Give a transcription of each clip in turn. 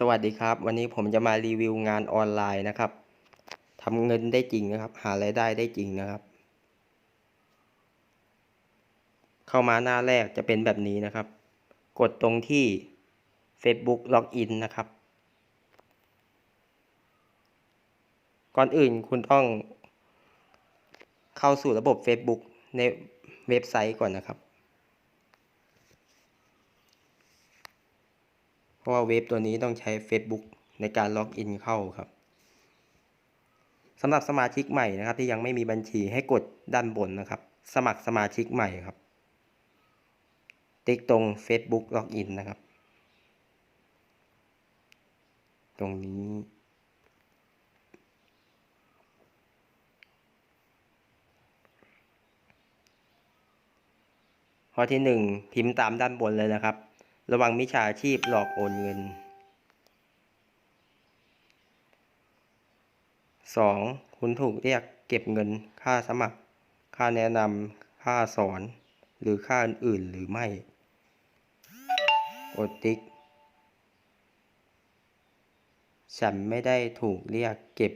สวัสดีครับ วันนี้ผมจะมารีวิวงานออนไลน์นะครับทำเงินได้จริงนะครับ หารายได้ได้จริงนะครับ เข้ามาหน้าแรกจะเป็นแบบนี้นะครับ กดตรงที่ Facebook Login นะครับ ก่อนอื่นคุณต้องเข้าสู่ระบบ Facebook ในเว็บไซต์ก่อนนะครับ เพ ราะว่าเว็บตัวนี้ต้องใช้ Facebook ในการล็อกอินเข้าครับสำหรับสมาชิกใหม่นะครับ ที่ยังไม่มีบัญชีให้กดด้านบนนะครับ สมัครสมาชิกใหม่ครับ ติ๊กตรง Facebook ล็อกอินนะครับ ตรงนี้ ข้อที่หนึ่งพิมพ์ตามด้านบนเลยนะครับ ระวังมิจฉาชีพหลอกโอนเงินสองคุณถูกเรียกเก็บเงินค่าสมัคร ค่าแนะนำค่าสอน หรือค่าอื่นๆหรือไม่กดติ๊ก ฉันไม่ได้ถูกเรียกเก็บ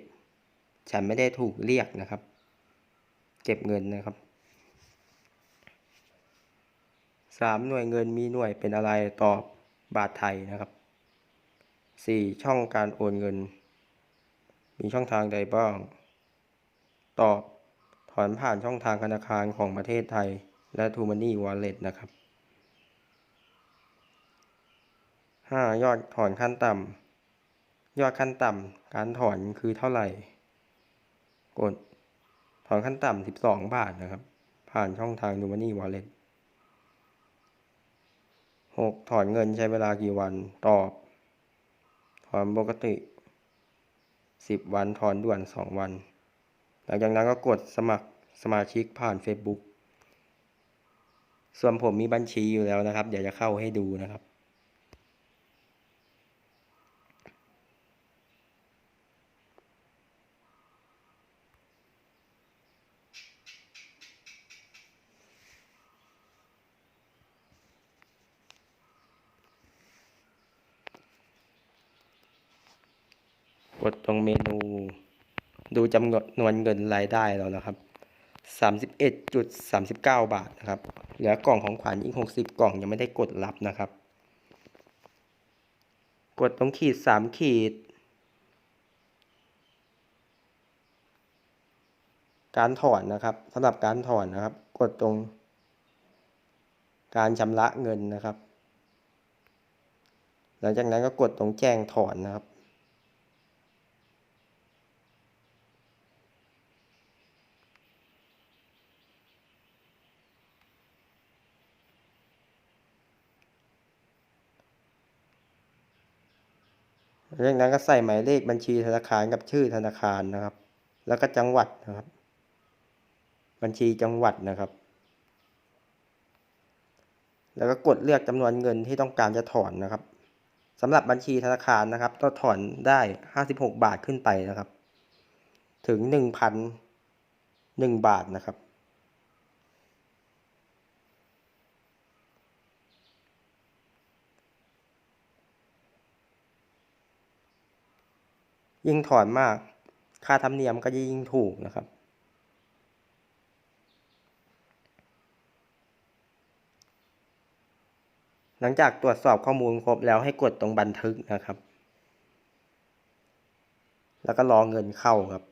ฉันไม่ได้ถูกเรียกนะครับ เก็บเงินนะครับ สามหน่วยเงินมีหน่วยเป็นอะไรตอบบาทไทยนะครับสี่ช่องการโอนเงิน มีช่องทางใดบ้าง ตอบถอนผ่านช่องทางธนาคารของประเทศไทย และ t ูมันนี่วอลเล็ตนะครับห้ายอดถอนขั้นต่ำยอดขั้นต่ำการถอนคือเท่าไหร่ กด ถอนขั้นต่ำสิบสองบาทนะครับ ผ่านช่องทาง t ูมันนี่วอลเล็ต หกถอนเงินใช้เวลากี่วัน ตอบ ถอนปกติสิบวัน ถอนด่วนสองวัน หลังจากนั้นก็กดสมัครสมาชิกผ่าน Facebook ส่วนผมมีบัญชีอยู่แล้วนะครับ เดี๋ยวจะเข้าให้ดูนะครับ กดตรงเมนู ดูจำนวนเงินรายได้เรานะครับสามสิบเอ็ดจุดสามสิบเก้าบาทนะครับ เหลือกล่องของขวัญอีกหกสิบกล่องยังไม่ได้กดรับนะครับ กดตรงขีดสามขีด การถอนนะครับสำหรับการถอนนะครับ กดตรง การชำระเงินนะครับ หลังจากนั้นก็กดตรงแจ้งถอนนะครับ จากนั้นก็ใส่หมายเลขบัญชีธนาคารกับชื่อธนาคารนะครับ แล้วก็จังหวัดนะครับ บัญชีจังหวัดนะครับ แล้วก็กดเลือกจำนวนเงินที่ต้องการจะถอนนะครับสำหรับบัญชีธนาคารนะครับก็ถอนได้ห้าสิบหกบาทขึ้นไปนะครับ ถึงหนึ่งพันหนึ่งบาทนะครับ ยิ่งถอนมาก ค่าธรรมเนียมก็จะยิ่งถูกนะครับ หลังจากตรวจสอบข้อมูลครบแล้วให้กดตรงบันทึกนะครับ แล้วก็รอเงินเข้าครับ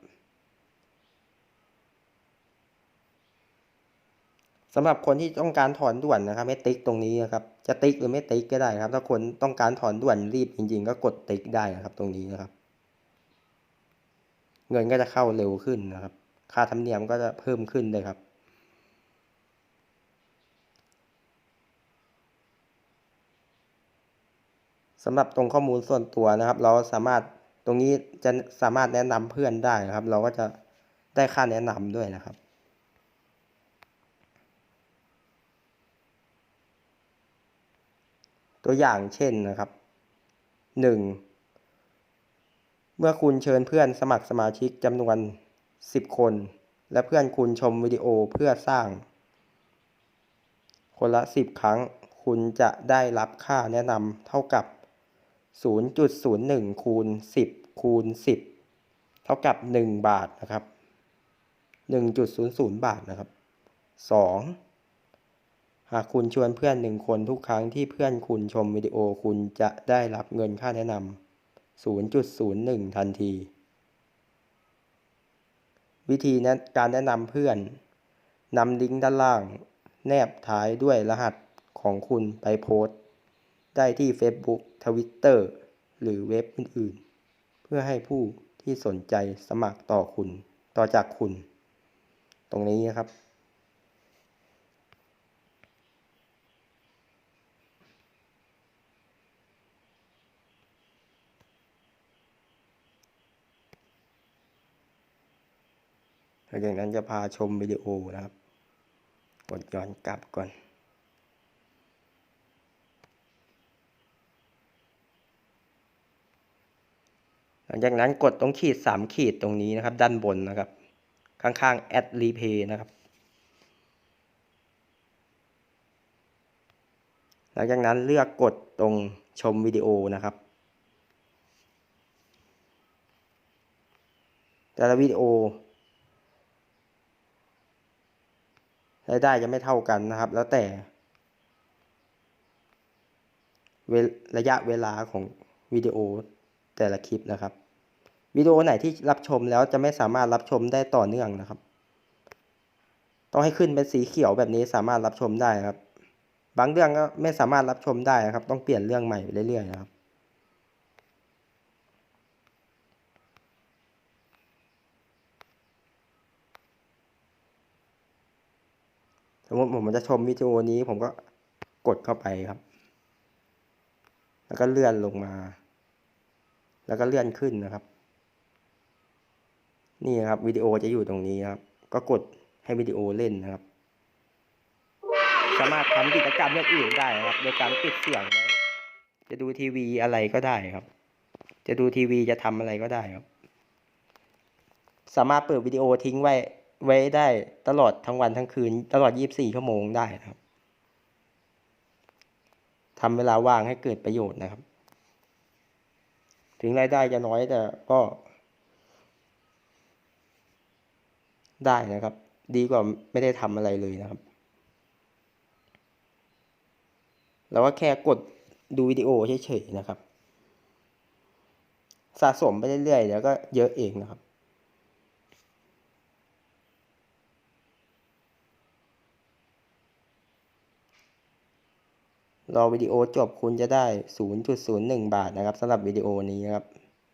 สำหรับคนที่ต้องการถอนด่วนนะครับ ให้ติ๊กตรงนี้นะครับ จะติ๊กหรือไม่ติ๊กก็ได้ครับ ถ้าคนต้องการถอนด่วนรีบจริง ๆ ก็กดติ๊กได้นะครับ ตรงนี้นะครับ เงินก็จะเข้าเร็วขึ้นนะครับ ค่าธรรมเนียมก็จะเพิ่มขึ้นเลยครับ สำหรับตรงข้อมูลส่วนตัวนะครับ เราสามารถตรงนี้จะสามารถแนะนำเพื่อนได้นะครับ เราก็จะได้ค่าแนะนำด้วยนะครับตัวอย่างเช่นนะครับหนึ่ง เมื่อคุณเชิญเพื่อนสมัครสมาชิกจำนวนสิบคน และเพื่อนคุณชมวิดีโอเพื่อสร้าง คนละสิบครั้ง คุณจะได้รับค่าแนะนำเท่ากับศูนย์จุดศูนย์หนึ่งคูณสิบคูณสิบเท่ากับหนึ่งบาทนะครับหนึ่งจุดศูนย์ศูนย์บาทนะครับสองหากคุณชวนเพื่อนหนึ่งคนทุกครั้งที่เพื่อนคุณชมวิดีโอคุณจะได้รับเงินค่าแนะนำ ศูนย์จุดศูนย์หนึ่งทันที วิธีนะการแนะนำเพื่อนนำลิงก์ด้านล่าง แนบท้ายด้วยรหัสของคุณไปโพสต์ ได้ที่ Facebook Twitter หรือเว็บอื่นๆ เพื่อให้ผู้ที่สนใจสมัครต่อคุณต่อจากคุณ ตรงนี้นะครับ หลังจากนั้นจะพาชมวิดีโอนะครับ กดย้อนกลับก่อน หลังจากนั้นกดตรงขีดสามขีดตรงนี้นะครับ ด้านบนนะครับ ข้างๆ add replay นะครับ หลังจากนั้นเลือกกดตรงชมวิดีโอนะครับแต่ละวิดีโอ รายได้จะไม่เท่ากันนะครับ แล้วแต่ระยะเวลาของวิดีโอแต่ละคลิปนะครับวิดีโอไหนที่รับชมแล้วจะไม่สามารถรับชมได้ต่อเนื่องนะครับ ต้องให้ขึ้นเป็นสีเขียวแบบนี้สามารถรับชมได้ครับ บางเรื่องก็ไม่สามารถรับชมได้นะครับ ต้องเปลี่ยนเรื่องใหม่ไปเรื่อยๆนะครับ สมมติผมจะชมวิดีโอนี้ผมก็กดเข้าไปครับ แล้วก็เลื่อนลงมา แล้วก็เลื่อนขึ้นนะครับ นี่ครับวิดีโอจะอยู่ตรงนี้ครับ ก็กดให้วิดีโอเล่นนะครับ สามารถทำกิจกรรมอย่างอื่นได้นะครับ โดยการปิดเสียงจะดูทีวีอะไรก็ได้ครับ จะดูทีวีจะทำอะไรก็ได้ครับ สามารถเปิดวิดีโอทิ้งไว้ ไว้ได้ตลอดทั้งวันทั้งคืน ตลอด 24 ชั่วโมงได้นะครับทำเวลาว่างให้เกิดประโยชน์นะครับ ถึงรายได้จะน้อยแต่ก็ ได้นะครับ ดีกว่าไม่ได้ทำอะไรเลยนะครับแล้วก็แค่กดดูวิดีโอเฉยๆนะครับ สะสมไปเรื่อยๆเดี๋ยวก็เยอะเองนะครับ รอวิดีโอจบคุณจะได้ 0.01 บาทนะครับสำหรับวิดีโอนี้นะครับ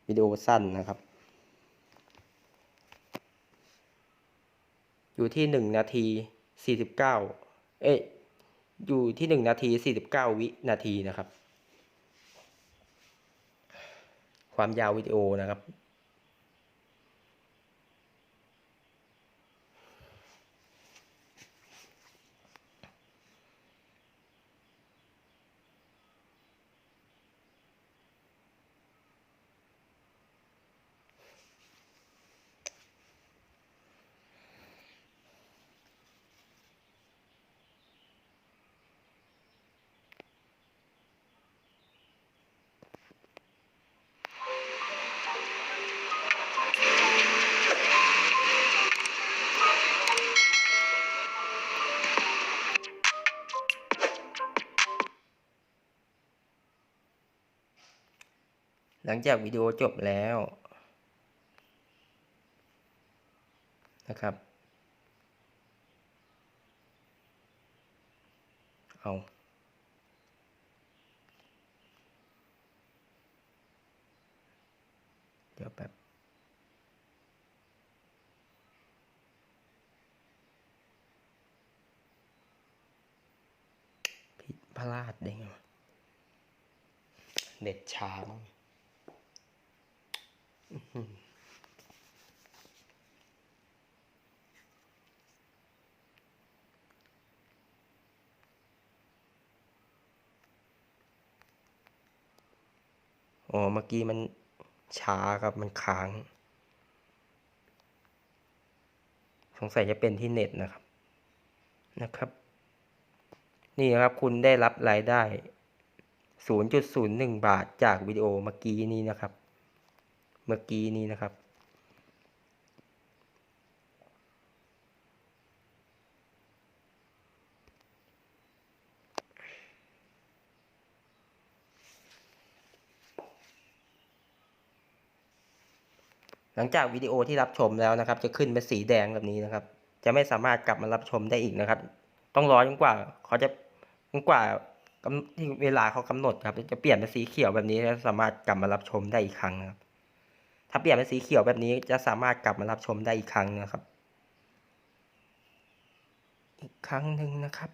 วิดีโอสั้นนะครับ อยู่ที่ 1 นาที 49 เอ๊ะอยู่ที่ 1 นาที 49 วินาทีนะครับ ความยาววิดีโอนะครับ หลังจากวิดีโอจบแล้วนะครับ เอา เดี๋ยวแป๊บผิดพลาดได้ไงเน็ตช้ามั้ง อ๋อ เมื่อกี้มันช้าครับ มันค้าง สงสัยจะเป็นที่เน็ตนะครับ นะครับ นี่นะครับคุณได้รับรายได้ 0.01 บาทจากวิดีโอเมื่อกี้นี้นะครับ เมื่อกี้นี้นะครับ หลังจากวิดีโอที่รับชมแล้วนะครับ จะขึ้นเป็นสีแดงแบบนี้นะครับ จะไม่สามารถกลับมารับชมได้อีกนะครับ ต้องรอจนกว่าเขาจะจนกว่าที่เวลาเขากำหนดครับ จะเปลี่ยนเป็นสีเขียวแบบนี้แล้วสามารถกลับมารับชมได้อีกครั้งนะครับ ถ้าเปลี่ยนเป็นสีเขียวแบบนี้จะสามารถกลับมารับชมได้อีกครั้งนะครับ อีกครั้งหนึ่งนะครับ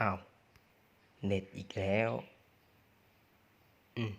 อ้าว เน็ตอีกแล้ว อืม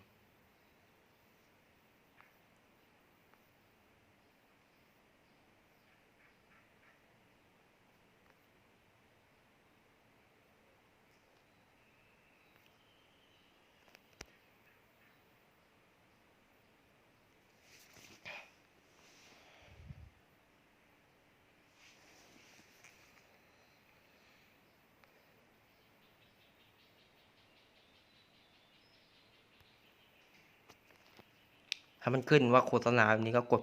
ถ้ามันขึ้นว่าโฆษณาแบบนี้ก็กด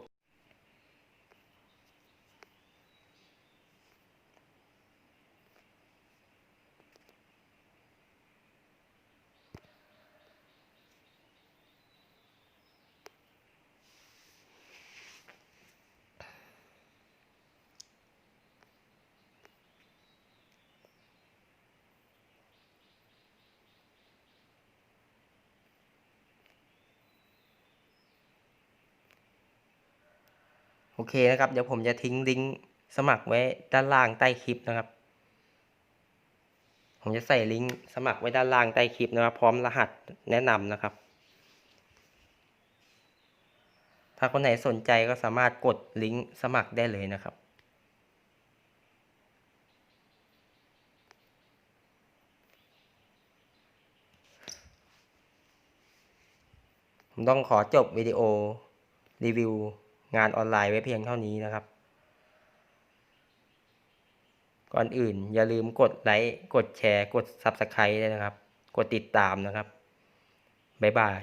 โอเคนะครับเดี๋ยวผมจะทิ้งลิงก์สมัครไว้ด้านล่างใต้คลิปนะครับ ผมจะใส่ลิงก์สมัครไว้ด้านล่างใต้คลิปนะครับ พร้อมรหัสแนะนำนะครับ ถ้าคนไหนสนใจก็สามารถกดลิงก์สมัครได้เลยนะครับผมต้องขอจบวิดีโอรีวิว งานออนไลน์ไว้เพียงเท่านี้นะครับ ก่อนอื่นอย่าลืมกดไลค์กดแชร์ กด Subscribe ด้วยนะครับ กดติดตามนะครับ บ๊ายบาย